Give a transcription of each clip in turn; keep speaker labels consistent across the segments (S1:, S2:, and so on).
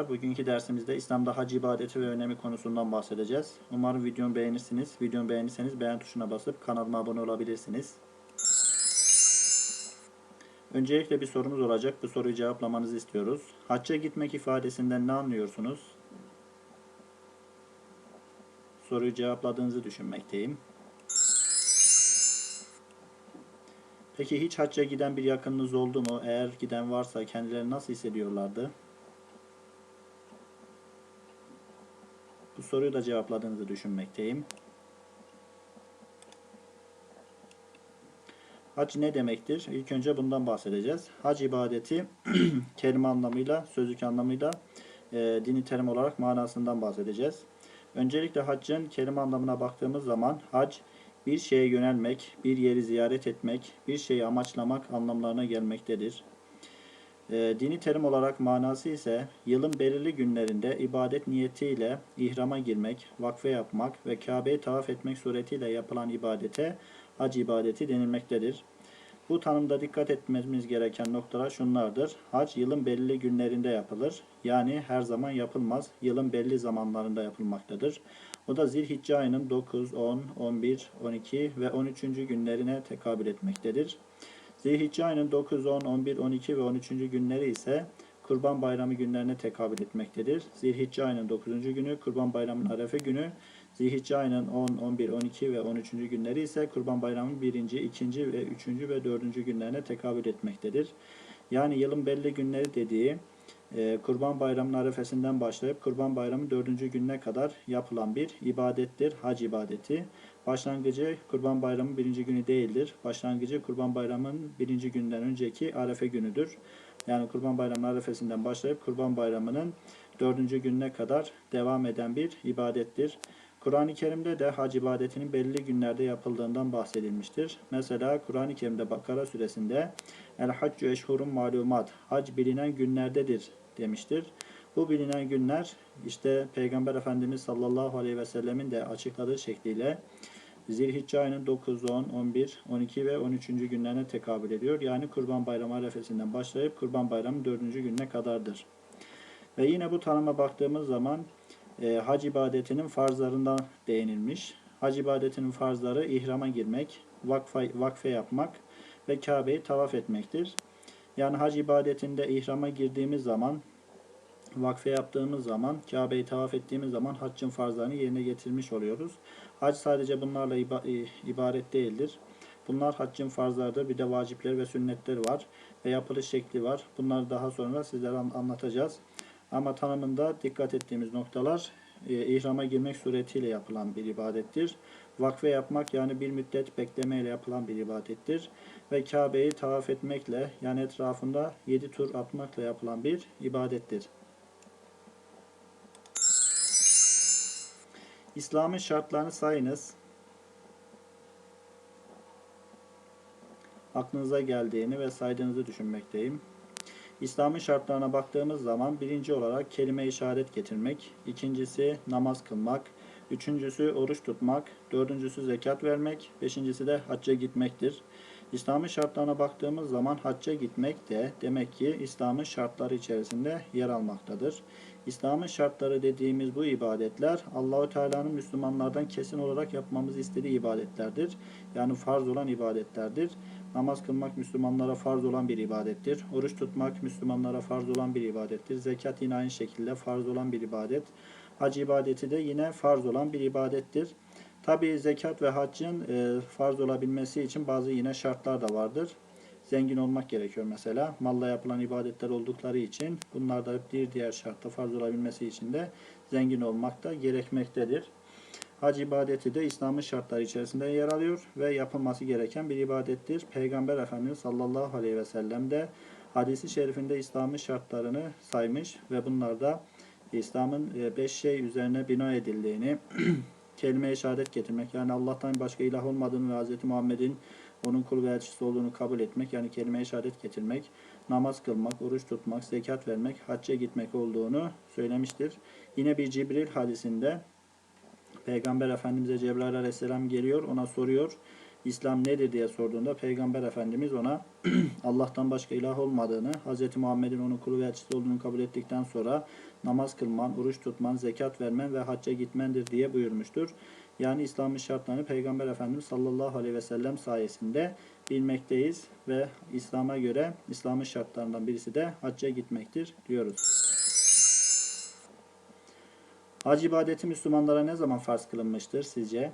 S1: arkadaşlar. Bugünkü dersimizde İslam'da hac ibadeti ve önemi konusundan bahsedeceğiz. Umarım videomu beğenirsiniz. Videomu beğenirseniz beğen tuşuna basıp kanalıma abone olabilirsiniz. Öncelikle bir sorumuz olacak. Bu soruyu cevaplamanızı istiyoruz. Hacca gitmek ifadesinden ne anlıyorsunuz? Soruyu cevapladığınızı düşünmekteyim. Peki hiç hacca giden bir yakınınız oldu mu? Eğer giden varsa kendilerini nasıl hissediyorlardı? Soruyu da cevapladığınızı düşünmekteyim. Hac ne demektir? İlk önce bundan bahsedeceğiz. Hac ibadeti kelime anlamıyla, sözlük anlamıyla e, dini terim olarak manasından bahsedeceğiz. Öncelikle haccın kelime anlamına baktığımız zaman hac bir şeye yönelmek, bir yeri ziyaret etmek, bir şeyi amaçlamak anlamlarına gelmektedir. E, dini terim olarak manası ise yılın belirli günlerinde ibadet niyetiyle ihrama girmek, vakfe yapmak ve Kabe'yi tavaf etmek suretiyle yapılan ibadete hac ibadeti denilmektedir. Bu tanımda dikkat etmemiz gereken noktalar şunlardır. Hac yılın belirli günlerinde yapılır. Yani her zaman yapılmaz. Yılın belli zamanlarında yapılmaktadır. O da Zilhicce ayının 9, 10, 11, 12 ve 13. günlerine tekabül etmektedir. Zilhicce ayının 9, 10, 11, 12 ve 13. günleri ise Kurban Bayramı günlerine tekabül etmektedir. Zilhicce ayının 9. günü, Kurban Bayramı'nın Arefe günü, Zilhicce ayının 10, 11, 12 ve 13. günleri ise Kurban Bayramı'nın 1. 2. ve 3. ve 4. günlerine tekabül etmektedir. Yani yılın belli günleri dediği e, Kurban Bayramı'nın arefesinden başlayıp Kurban Bayramı 4. gününe kadar yapılan bir ibadettir. Hac ibadeti. Başlangıcı Kurban Bayramı birinci günü değildir. Başlangıcı Kurban Bayramı'nın birinci günden önceki arefe günüdür. Yani Kurban Bayramı'nın arefesinden başlayıp Kurban Bayramı'nın dördüncü gününe kadar devam eden bir ibadettir. Kur'an-ı Kerim'de de hac ibadetinin belli günlerde yapıldığından bahsedilmiştir. Mesela Kur'an-ı Kerim'de Bakara suresinde El haccu eşhurun malumat hac bilinen günlerdedir demiştir. Bu bilinen günler işte Peygamber Efendimiz sallallahu aleyhi ve sellemin de açıkladığı şekliyle Zilhicce ayının 9, 10, 11, 12 ve 13. günlerine tekabül ediyor. Yani Kurban Bayramı arefesinden başlayıp Kurban Bayramı 4. gününe kadardır. Ve yine bu tanıma baktığımız zaman e, hac ibadetinin farzlarından değinilmiş. Hac ibadetinin farzları ihrama girmek, vakfe, vakfe yapmak ve Kabe'yi tavaf etmektir. Yani hac ibadetinde ihrama girdiğimiz zaman, vakfe yaptığımız zaman, Kabe'yi tavaf ettiğimiz zaman haccın farzlarını yerine getirmiş oluyoruz. Hac sadece bunlarla ibaret değildir. Bunlar haccın farzlarıdır. Bir de vacipleri ve sünnetleri var. Ve yapılış şekli var. Bunları daha sonra sizlere anlatacağız. Ama tanımında dikkat ettiğimiz noktalar e, ihrama girmek suretiyle yapılan bir ibadettir. Vakfe yapmak yani bir müddet beklemeyle yapılan bir ibadettir. Ve Kabe'yi tavaf etmekle yani etrafında yedi tur atmakla yapılan bir ibadettir. İslam'ın şartlarını sayınız. Aklınıza geldiğini ve saydığınızı düşünmekteyim. İslam'ın şartlarına baktığımız zaman birinci olarak kelime-i şehadet getirmek, ikincisi namaz kılmak, üçüncüsü oruç tutmak, dördüncüsü zekat vermek, beşincisi de hacca gitmektir. İslam'ın şartlarına baktığımız zaman hacca gitmek de demek ki İslam'ın şartları içerisinde yer almaktadır. İslam'ın şartları dediğimiz bu ibadetler Allahu Teala'nın Müslümanlardan kesin olarak yapmamızı istediği ibadetlerdir. Yani farz olan ibadetlerdir. Namaz kılmak Müslümanlara farz olan bir ibadettir. Oruç tutmak Müslümanlara farz olan bir ibadettir. Zekat yine aynı şekilde farz olan bir ibadet. Hac ibadeti de yine farz olan bir ibadettir. Tabi zekat ve haccın e, farz olabilmesi için bazı yine şartlar da vardır. Zengin olmak gerekiyor mesela. Malla yapılan ibadetler oldukları için bunlar da bir diğer şartta farz olabilmesi için de zengin olmak da gerekmektedir. Hac ibadeti de İslam'ın şartları içerisinde yer alıyor ve yapılması gereken bir ibadettir. Peygamber Efendimiz sallallahu aleyhi ve sellem de hadisi şerifinde İslam'ın şartlarını saymış ve bunlarda İslam'ın e, beş şey üzerine bina edildiğini, kelime-i şehadet getirmek, yani Allah'tan başka ilah olmadığını ve Hz. Muhammed'in onun kul ve elçisi olduğunu kabul etmek, yani kelime-i şehadet getirmek, namaz kılmak, oruç tutmak, zekat vermek, hacca gitmek olduğunu söylemiştir. Yine bir Cibril hadisinde Peygamber Efendimiz'e Cebrail Aleyhisselam geliyor, ona soruyor. İslam nedir diye sorduğunda Peygamber Efendimiz ona Allah'tan başka ilah olmadığını, Hz. Muhammed'in onun kulu ve elçisi olduğunu kabul ettikten sonra namaz kılman, oruç tutman, zekat vermen ve hacca gitmendir diye buyurmuştur. Yani İslam'ın şartlarını Peygamber Efendimiz sallallahu aleyhi ve sellem sayesinde bilmekteyiz ve İslam'a göre İslam'ın şartlarından birisi de hacca gitmektir diyoruz. Hac ibadeti Müslümanlara ne zaman farz kılınmıştır sizce?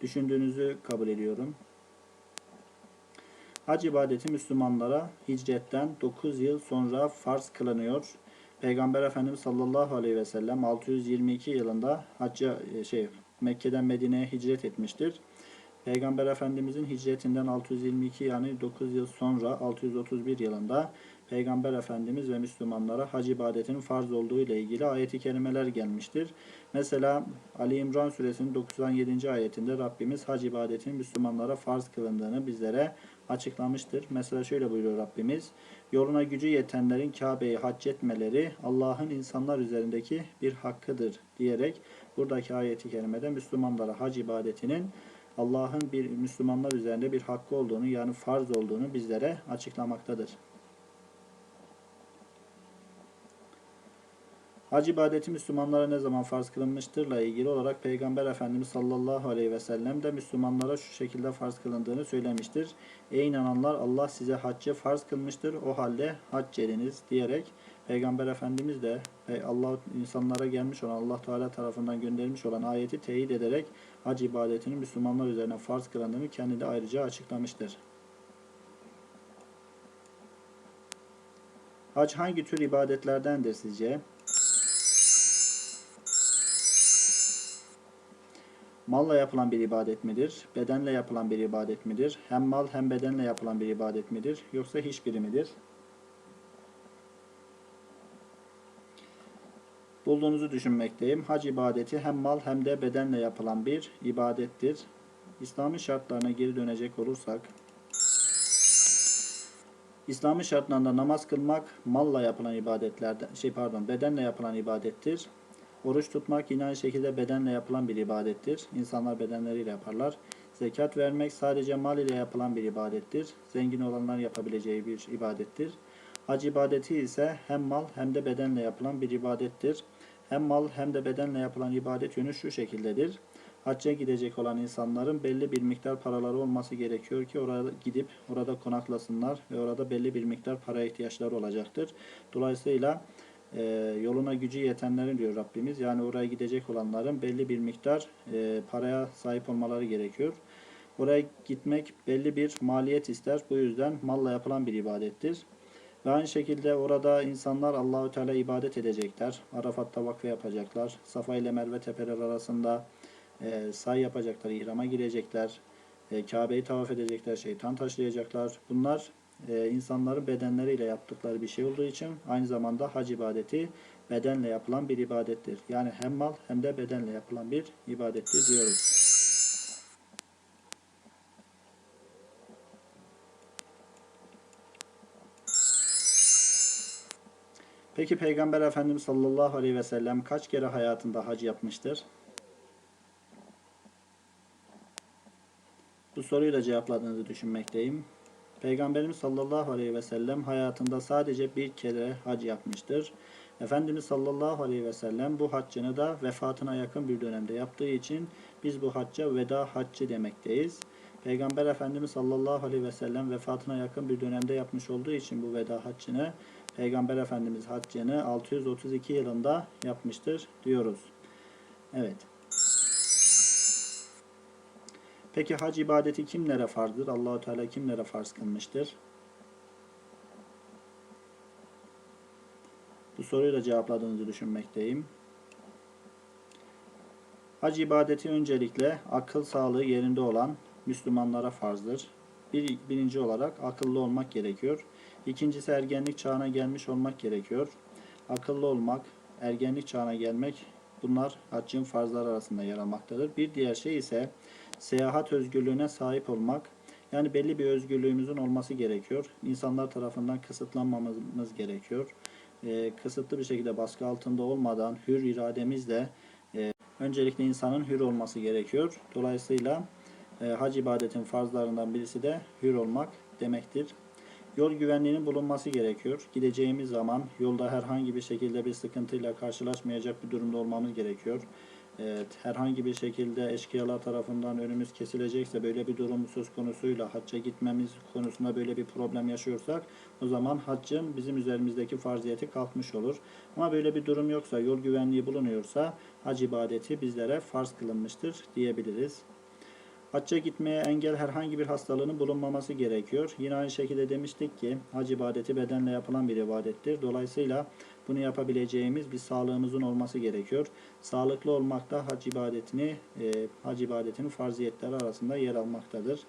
S1: Düşündüğünüzü kabul ediyorum. Hac ibadeti Müslümanlara hicretten 9 yıl sonra farz kılınıyor. Peygamber Efendimiz sallallahu aleyhi ve sellem 622 yılında hacca e, şey Mekke'den Medine'ye hicret etmiştir. Peygamber Efendimizin hicretinden 622 yani 9 yıl sonra 631 yılında Peygamber Efendimiz ve Müslümanlara hac ibadetinin farz olduğu ile ilgili ayeti kerimeler gelmiştir. Mesela Ali İmran suresinin 97. ayetinde Rabbimiz hac ibadetinin Müslümanlara farz kılındığını bizlere açıklamıştır. Mesela şöyle buyuruyor Rabbimiz. Yoluna gücü yetenlerin Kabe'yi hac etmeleri Allah'ın insanlar üzerindeki bir hakkıdır diyerek buradaki ayeti kerimede Müslümanlara hac ibadetinin Allah'ın bir Müslümanlar üzerinde bir hakkı olduğunu yani farz olduğunu bizlere açıklamaktadır. Hac ibadeti Müslümanlara ne zaman farz kılınmıştırla ilgili olarak Peygamber Efendimiz sallallahu aleyhi ve sellem de Müslümanlara şu şekilde farz kılındığını söylemiştir. Ey inananlar Allah size haccı farz kılmıştır o halde hac ediniz diyerek Peygamber Efendimiz de Allah insanlara gelmiş olan Allah Teala tarafından gönderilmiş olan ayeti teyit ederek hac ibadetinin Müslümanlar üzerine farz kılındığını kendi de ayrıca açıklamıştır. Hac hangi tür ibadetlerdendir sizce? Malla yapılan bir ibadet midir? Bedenle yapılan bir ibadet midir? Hem mal hem bedenle yapılan bir ibadet midir? Yoksa hiçbiri midir? Bulduğunuzu düşünmekteyim. Hac ibadeti hem mal hem de bedenle yapılan bir ibadettir. İslam'ın şartlarına geri dönecek olursak, İslam'ın şartlarında namaz kılmak malla yapılan ibadetlerden, şey pardon bedenle yapılan ibadettir. Oruç tutmak yine aynı şekilde bedenle yapılan bir ibadettir. İnsanlar bedenleriyle yaparlar. Zekat vermek sadece mal ile yapılan bir ibadettir. Zengin olanlar yapabileceği bir ibadettir. Hac ibadeti ise hem mal hem de bedenle yapılan bir ibadettir. Hem mal hem de bedenle yapılan ibadet yönü şu şekildedir. Hacca gidecek olan insanların belli bir miktar paraları olması gerekiyor ki oraya gidip orada konaklasınlar ve orada belli bir miktar para ihtiyaçları olacaktır. Dolayısıyla e, yoluna gücü yetenlerin diyor Rabbimiz. Yani oraya gidecek olanların belli bir miktar e, paraya sahip olmaları gerekiyor. Oraya gitmek belli bir maliyet ister. Bu yüzden malla yapılan bir ibadettir. Ve aynı şekilde orada insanlar Allahü Teala ibadet edecekler. Arafat'ta vakfe yapacaklar. Safa ile Merve tepeler arasında e, say yapacaklar, ihrama girecekler. E, Kabe'yi tavaf edecekler, şeytan taşlayacaklar. Bunlar e, insanların bedenleriyle yaptıkları bir şey olduğu için aynı zamanda hac ibadeti bedenle yapılan bir ibadettir. Yani hem mal hem de bedenle yapılan bir ibadettir diyoruz. Peki Peygamber Efendimiz sallallahu aleyhi ve sellem kaç kere hayatında hac yapmıştır? Bu soruyu da cevapladığınızı düşünmekteyim. Peygamberimiz sallallahu aleyhi ve sellem hayatında sadece bir kere hac yapmıştır. Efendimiz sallallahu aleyhi ve sellem bu haccını da vefatına yakın bir dönemde yaptığı için biz bu hacca veda haccı demekteyiz. Peygamber Efendimiz sallallahu aleyhi ve sellem vefatına yakın bir dönemde yapmış olduğu için bu veda haccını Peygamber Efendimiz haccını 632 yılında yapmıştır diyoruz. Evet. Peki hac ibadeti kimlere farzdır? Allahu Teala kimlere farz kılmıştır? Bu soruyu da cevapladığınızı düşünmekteyim. Hac ibadeti öncelikle akıl sağlığı yerinde olan Müslümanlara farzdır. Bir, birinci olarak akıllı olmak gerekiyor. İkincisi ergenlik çağına gelmiş olmak gerekiyor. Akıllı olmak, ergenlik çağına gelmek bunlar haccın farzları arasında yer almaktadır. Bir diğer şey ise seyahat özgürlüğüne sahip olmak. Yani belli bir özgürlüğümüzün olması gerekiyor. İnsanlar tarafından kısıtlanmamamız gerekiyor. E, kısıtlı bir şekilde baskı altında olmadan hür irademizle e, Öncelikle insanın hür olması gerekiyor. Dolayısıyla e, hac ibadetin farzlarından birisi de hür olmak demektir. Yol güvenliğinin bulunması gerekiyor. Gideceğimiz zaman yolda herhangi bir şekilde bir sıkıntıyla karşılaşmayacak bir durumda olmamız gerekiyor. Evet, herhangi bir şekilde eşkıyalar tarafından önümüz kesilecekse böyle bir durum söz konusuyla hacca gitmemiz konusunda böyle bir problem yaşıyorsak o zaman haccın bizim üzerimizdeki farziyeti kalkmış olur. Ama böyle bir durum yoksa yol güvenliği bulunuyorsa hac ibadeti bizlere farz kılınmıştır diyebiliriz. Hacca gitmeye engel herhangi bir hastalığının bulunmaması gerekiyor. Yine aynı şekilde demiştik ki hac ibadeti bedenle yapılan bir ibadettir. Dolayısıyla bunu yapabileceğimiz bir sağlığımızın olması gerekiyor. Sağlıklı olmak da hac ibadetini, e, hac ibadetinin farziyetleri arasında yer almaktadır.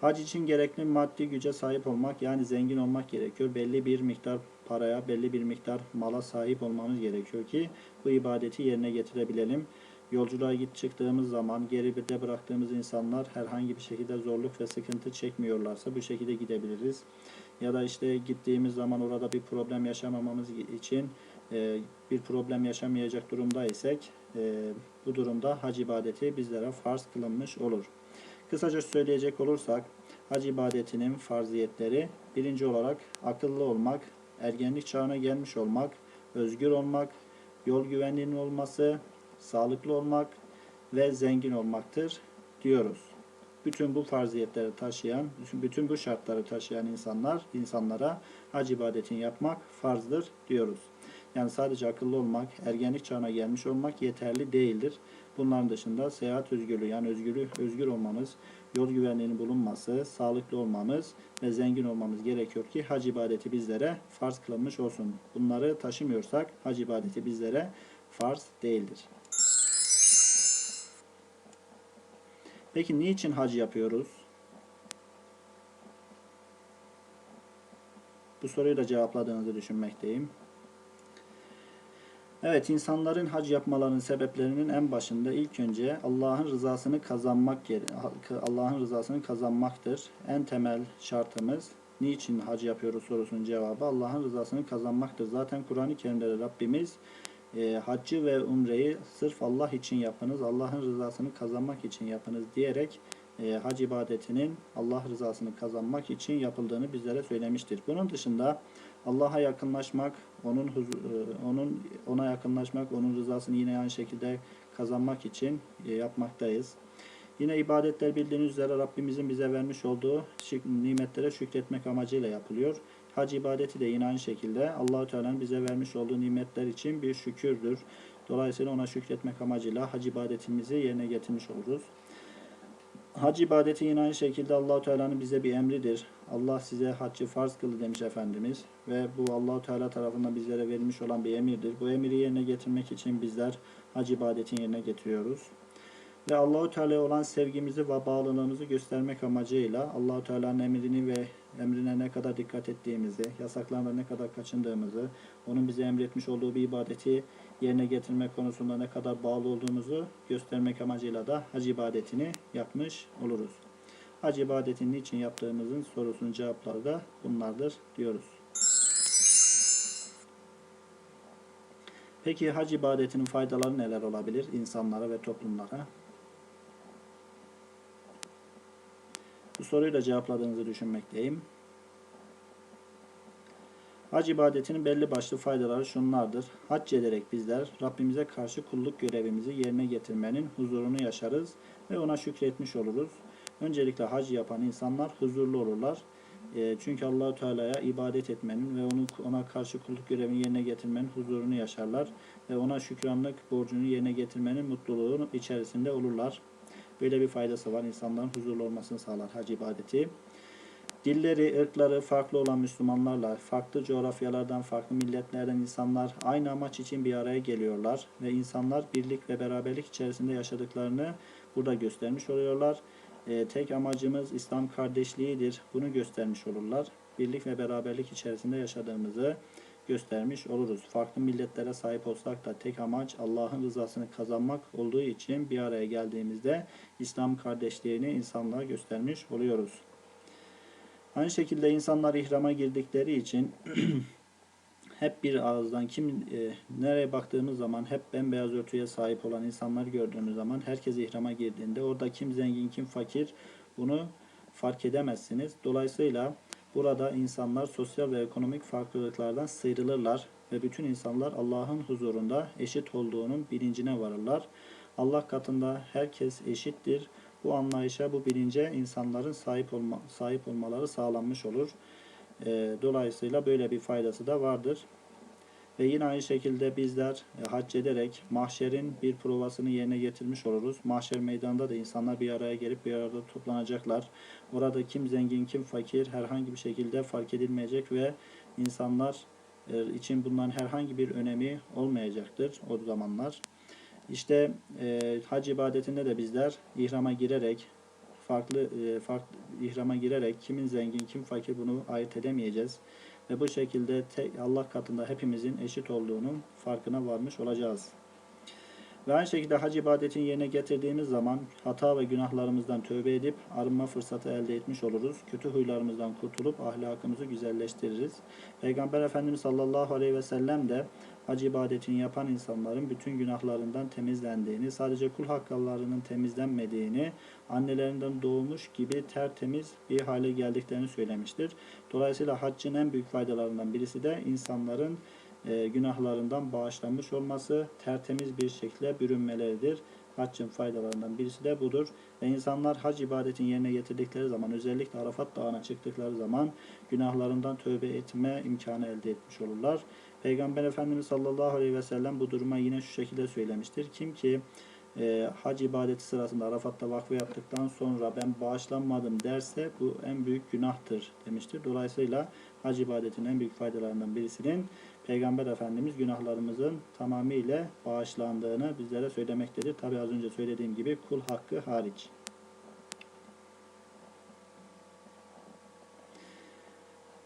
S1: Hac için gerekli maddi güce sahip olmak yani zengin olmak gerekiyor. Belli bir miktar paraya, belli bir miktar mala sahip olmamız gerekiyor ki bu ibadeti yerine getirebilelim. Yolculuğa git çıktığımız zaman geride bıraktığımız insanlar herhangi bir şekilde zorluk ve sıkıntı çekmiyorlarsa bu şekilde gidebiliriz. Ya da işte gittiğimiz zaman orada bir problem yaşamamamız için e, bir problem yaşamayacak durumdaysak e, bu durumda hac ibadeti bizlere farz kılınmış olur. Kısaca söyleyecek olursak hac ibadetinin farziyetleri birinci olarak akıllı olmak, ergenlik çağına gelmiş olmak, özgür olmak, yol güvenliğinin olması, sağlıklı olmak ve zengin olmaktır diyoruz. Bütün bu farziyetleri taşıyan, bütün bu şartları taşıyan insanlar, insanlara hac ibadetini yapmak farzdır diyoruz. Yani sadece akıllı olmak, ergenlik çağına gelmiş olmak yeterli değildir. Bunların dışında seyahat özgürlüğü yani özgürlüğü, özgür olmamız, yol güvenliğinin bulunması, sağlıklı olmamız ve zengin olmamız gerekiyor ki hac ibadeti bizlere farz kılınmış olsun. Bunları taşımıyorsak hac ibadeti bizlere farz değildir. Peki niçin hac yapıyoruz? Bu soruyu da cevapladığınızı düşünmekteyim. Evet, insanların hac yapmalarının sebeplerinin en başında ilk önce Allah'ın rızasını kazanmak Allah'ın rızasını kazanmaktır. En temel şartımız niçin hac yapıyoruz sorusunun cevabı Allah'ın rızasını kazanmaktır. Zaten Kur'an-ı Kerim'de Rabbimiz e, haccı ve umreyi sırf Allah için yapınız, Allah'ın rızasını kazanmak için yapınız diyerek e, hac ibadetinin Allah rızasını kazanmak için yapıldığını bizlere söylemiştir. Bunun dışında Allah'a yakınlaşmak, onun e, onun ona yakınlaşmak, onun rızasını yine aynı şekilde kazanmak için e, yapmaktayız. Yine ibadetler bildiğiniz üzere Rabbimizin bize vermiş olduğu nimetlere şükretmek amacıyla yapılıyor. Hac ibadeti de yine aynı şekilde Allahu Teala'nın bize vermiş olduğu nimetler için bir şükürdür. Dolayısıyla ona şükretmek amacıyla hac ibadetimizi yerine getirmiş oluruz. Hac ibadeti yine aynı şekilde Allahu Teala'nın bize bir emridir. Allah size haccı farz kıldı demiş Efendimiz ve bu Allahu Teala tarafından bizlere verilmiş olan bir emirdir. Bu emiri yerine getirmek için bizler hac ibadetini yerine getiriyoruz. Ve Allahu Teala'ya olan sevgimizi ve bağlılığımızı göstermek amacıyla Allahu Teala'nın emrini ve emrine ne kadar dikkat ettiğimizi, yasaklarına ne kadar kaçındığımızı, onun bize emretmiş olduğu bir ibadeti yerine getirmek konusunda ne kadar bağlı olduğumuzu göstermek amacıyla da hac ibadetini yapmış oluruz. Hac ibadetini niçin yaptığımızın sorusunun cevapları da bunlardır diyoruz. Peki hac ibadetinin faydaları neler olabilir insanlara ve toplumlara? Da cevapladığınızı düşünmekteyim. Hac ibadetinin belli başlı faydaları şunlardır. Hac ederek bizler Rabbimize karşı kulluk görevimizi yerine getirmenin huzurunu yaşarız ve ona şükretmiş oluruz. Öncelikle hac yapan insanlar huzurlu olurlar. E, çünkü Allahu Teala'ya ibadet etmenin ve onu ona karşı kulluk görevini yerine getirmenin huzurunu yaşarlar ve ona şükranlık borcunu yerine getirmenin mutluluğu içerisinde olurlar. Böyle bir faydası var. İnsanların huzurlu olmasını sağlar hac ibadeti. Dilleri, ırkları farklı olan Müslümanlarla, farklı coğrafyalardan, farklı milletlerden insanlar aynı amaç için bir araya geliyorlar ve insanlar birlik ve beraberlik içerisinde yaşadıklarını burada göstermiş oluyorlar. E, tek amacımız İslam kardeşliğidir. Bunu göstermiş olurlar. Birlik ve beraberlik içerisinde yaşadığımızı göstermiş oluruz. Farklı milletlere sahip olsak da tek amaç Allah'ın rızasını kazanmak olduğu için bir araya geldiğimizde İslam kardeşliğini insanlığa göstermiş oluyoruz. Aynı şekilde insanlar ihrama girdikleri için hep bir ağızdan kim e, nereye baktığımız zaman hep bembeyaz örtüye sahip olan insanları gördüğümüz zaman herkes ihrama girdiğinde orada kim zengin kim fakir bunu fark edemezsiniz. Dolayısıyla burada insanlar sosyal ve ekonomik farklılıklardan sıyrılırlar ve bütün insanlar Allah'ın huzurunda eşit olduğunun bilincine varırlar. Allah katında herkes eşittir. Bu anlayışa, bu bilince insanların sahip olma, sahip olmaları sağlanmış olur. Dolayısıyla böyle bir faydası da vardır. Ve yine aynı şekilde bizler e, hac ederek mahşerin bir provasını yerine getirmiş oluruz. Mahşer meydanında da insanlar bir araya gelip bir arada toplanacaklar. Orada kim zengin kim fakir herhangi bir şekilde fark edilmeyecek ve insanlar e, için bunların herhangi bir önemi olmayacaktır o zamanlar. İşte e, hac ibadetinde de bizler ihrama girerek farklı e, farklı ihrama girerek kimin zengin kim fakir bunu ayırt edemeyeceğiz ve bu şekilde Allah katında hepimizin eşit olduğunun farkına varmış olacağız. Ve aynı şekilde hac ibadetini yerine getirdiğimiz zaman hata ve günahlarımızdan tövbe edip arınma fırsatı elde etmiş oluruz. Kötü huylarımızdan kurtulup ahlakımızı güzelleştiririz. Peygamber Efendimiz sallallahu aleyhi ve sellem de hac ibadetini yapan insanların bütün günahlarından temizlendiğini, sadece kul haklarının temizlenmediğini, annelerinden doğmuş gibi tertemiz bir hale geldiklerini söylemiştir. Dolayısıyla haccın en büyük faydalarından birisi de insanların e, günahlarından bağışlanmış olması, tertemiz bir şekilde bürünmeleridir. Haccın faydalarından birisi de budur. Ve insanlar hac ibadetini yerine getirdikleri zaman, özellikle Arafat Dağı'na çıktıkları zaman günahlarından tövbe etme imkanı elde etmiş olurlar. Peygamber Efendimiz sallallahu aleyhi ve sellem bu duruma yine şu şekilde söylemiştir. Kim ki e, hac ibadeti sırasında Arafat'ta vakfe yaptıktan sonra ben bağışlanmadım derse bu en büyük günahtır demiştir. Dolayısıyla hac ibadetinin en büyük faydalarından birisinin Peygamber Efendimiz günahlarımızın tamamıyla bağışlandığını bizlere söylemektedir. Tabi az önce söylediğim gibi kul hakkı hariç.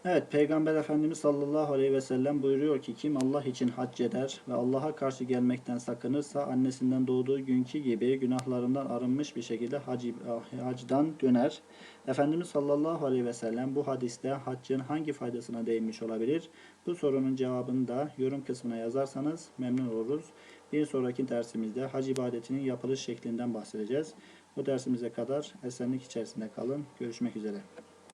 S1: Evet, Peygamber Efendimiz sallallahu aleyhi ve sellem buyuruyor ki kim Allah için hac eder ve Allah'a karşı gelmekten sakınırsa annesinden doğduğu günkü gibi günahlarından arınmış bir şekilde hac, hacdan döner. Efendimiz sallallahu aleyhi ve sellem bu hadiste haccın hangi faydasına değinmiş olabilir? Bu sorunun cevabını da yorum kısmına yazarsanız memnun oluruz. Bir sonraki dersimizde hac ibadetinin yapılış şeklinden bahsedeceğiz. Bu dersimize kadar esenlik içerisinde kalın. Görüşmek üzere.